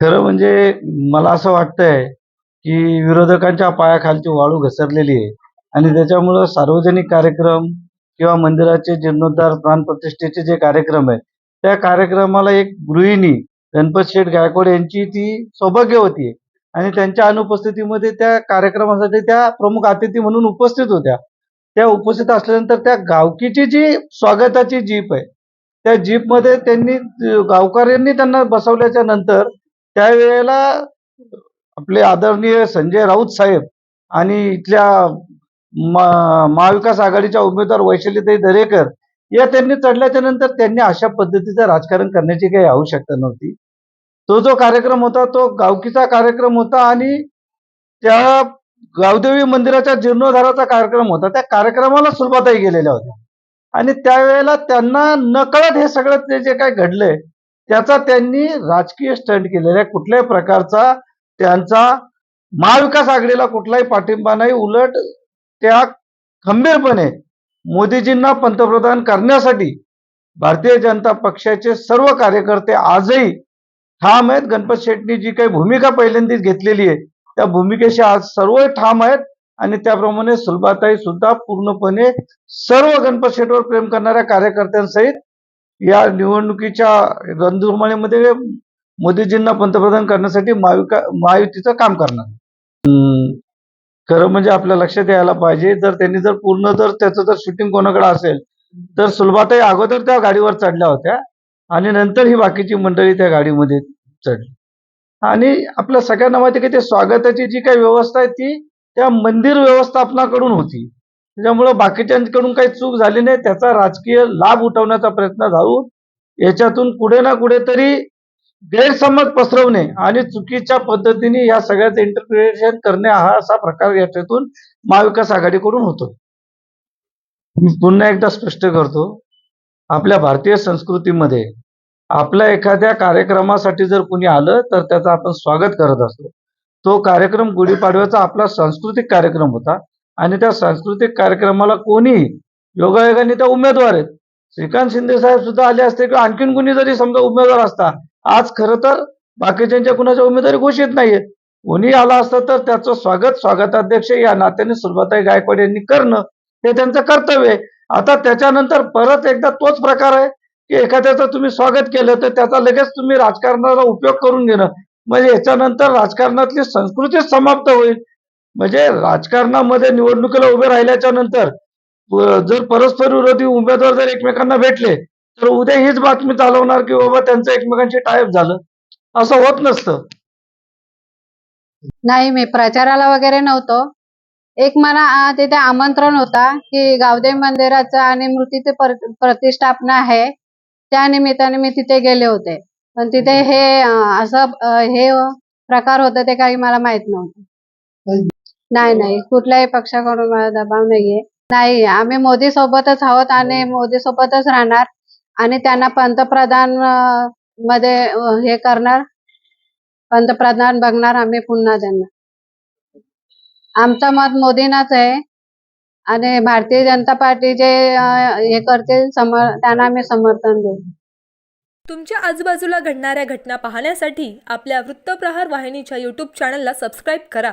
खरं म्हणजे मला असं वाटतंय की विरोधकांच्या पायाखालची वाळू घसरलेली आहे. आणि त्याच्यामुळं सार्वजनिक कार्यक्रम किंवा मंदिराचे जीर्णोद्धार प्राणप्रतिष्ठेचे जे कार्यक्रम आहेत त्या कार्यक्रमाला एक गृहिणी गणपत शेठ गायकवाड यांची ती सौभाग्यवती आहे आणि त्यांच्या अनुपस्थितीमध्ये त्या कार्यक्रमासाठी त्या प्रमुख अतिथी म्हणून उपस्थित होत्या. त्या उपस्थित असल्यानंतर त्या गावकीची जी स्वागताची जीप आहे त्या जीपमध्ये त्यांनी गावकऱ्यांनी त्यांना बसवल्याच्या नंतर त्यावेळेला आपले आदरणीय संजय राऊत साहेब आणि इथल्या महाविकास आघाडीच्या उमेदवार वैशालीताई दरेकर या त्यांनी चढल्याच्या नंतर त्यांनी अशा पद्धतीचं राजकारण करण्याची काही आवश्यकता नव्हती. तो जो कार्यक्रम होता तो गावकीचा कार्यक्रम होता आणि त्या गावदेवी मंदिराच्या जीर्णोद्धाराचा कार्यक्रम होता. त्या कार्यक्रमाला सुरुवातही गेलेल्या होत्या. आणि त्यावेळेला त्यांना नकळत हे सगळं ते जे काय घडलंय त्याचा त्यांनी राजकीय स्टंट केलेला आहे. कुठल्याही प्रकारचा त्यांचा महाविकास आघाडीला कुठलाही पाठिंबा नाही. उलट त्या खंबीरपणे मोदीजींना पंतप्रधान करण्यासाठी भारतीय जनता पक्षाचे सर्व कार्यकर्ते आजही ठाम आहेत. गणपत शेट्टी जी काही भूमिका पहिल्यांदीच घेतलेली आहे त्या भूमिकेशी आज सर्व ठाम आहेत आणि त्याप्रमाणे सुलभाताई सुद्धा पूर्णपणे सर्व गणपत शेटवर प्रेम करणाऱ्या कार्यकर्त्यांसहित या निवडणुकीच्या रणधुमाळीमध्ये मोदीजींना पंतप्रधान करण्यासाठी महाविका महायुतीचं काम करणार. खरं म्हणजे आपल्या लक्षात यायला पाहिजे जर त्यांनी जर पूर्ण जर त्याचं जर शूटिंग कोणाकडे असेल तर सुलभाताई अगोदर त्या गाडीवर चढल्या होत्या आणि नंतर ही बाकीची मंडळी त्या गाडीमध्ये चढली. आणि आपल्या सगळ्यांना माहिती की ते स्वागताची जी काही व्यवस्था आहे ती त्या मंदिर व्यवस्थापनाकडून होती. त्याच्यामुळं बाकीच्यांकडून काही चूक झाली नाही त्याचा राजकीय लाभ उठवण्याचा प्रयत्न झाऊन याच्यातून कुठे ना कुठेतरी गैरसमज पसरवणे आणि चुकीच्या पद्धतीने या सगळ्याचं इंटरप्रिटेशन करणे हा असा प्रकार याच्यातून महाविकास आघाडीकडून होतो. मी पुन्हा एकदा स्पष्ट करतो आपल्या भारतीय संस्कृतीमध्ये आपल्या एखाद्या कार्यक्रमासाठी जर कुणी आलं तर त्याचं आपण स्वागत करत असतो. तो कार्यक्रम गुढीपाडव्याचा आपला सांस्कृतिक कार्यक्रम होता. आणि त्या सांस्कृतिक कार्यक्रमाला कोणी योगायोगाने त्या उमेदवार आहेत. श्रीकांत शिंदे साहेब सुद्धा आले असते किंवा आणखीन कुणी जरी समजा उमेदवार असता आज खरं तर बाकीच्यांच्या कुणाच्या उमेदवारी घोषित नाहीयेत. कोणी आला असतं तर त्याचं स्वागत स्वागताध्यक्ष या नात्याने सुलभाताई गायकवाड यांनी करणं हे त्यांचं कर्तव्य आहे. आता त्याच्यानंतर परत एकदा तोच प्रकार आहे की एखाद्याचं तुम्ही स्वागत केलं तर त्याचा लगेच तुम्ही राजकारणाला उपयोग करून घेणं. म्हणजे याच्यानंतर राजकारणातली संस्कृतीच समाप्त होईल. म्हणजे राजकारणामध्ये निवडणुकीला उभे राहिल्याच्या नंतर जर परस्पर विरोधी उमेदवार जर एकमेकांना भेटले तर उद्या हीच बातमी चालवणार की बाबा त्यांचं एकमेकांशी टायप झालं. असं होत नसतं. नाही मी प्रचाराला वगैरे नव्हतो. एक मला तिथे आमंत्रण होता की गावदेव मंदिराचं आणि मूर्तीचे प्रतिष्ठापना आहे. त्या निमित्ताने मी तिथे गेले होते. पण तिथे हे असं हे प्रकार होता ते काही मला माहीत नव्हतं. नाही नाही. कुठल्याही पक्षाकडून मला दबाव नाहीये. नाही आम्ही मोदी सोबतच आहोत आणि मोदी सोबतच राहणार आणि त्यांना पंतप्रधानमध्ये हे करणार. पंतप्रधान बघणार आम्ही पुन्हा त्यांना. आमचं मत मोदींनाच आहे. आणि भारतीय जनता पार्टी जे हे करतील समर त्यांना आम्ही समर्थन देऊ. तुमच्या आजूबाजूला घडणाऱ्या घटना पाहण्यासाठी आपल्या वृत्तप्रहार वाहिनीच्या यूट्यूब चॅनलला सबस्क्राईब करा.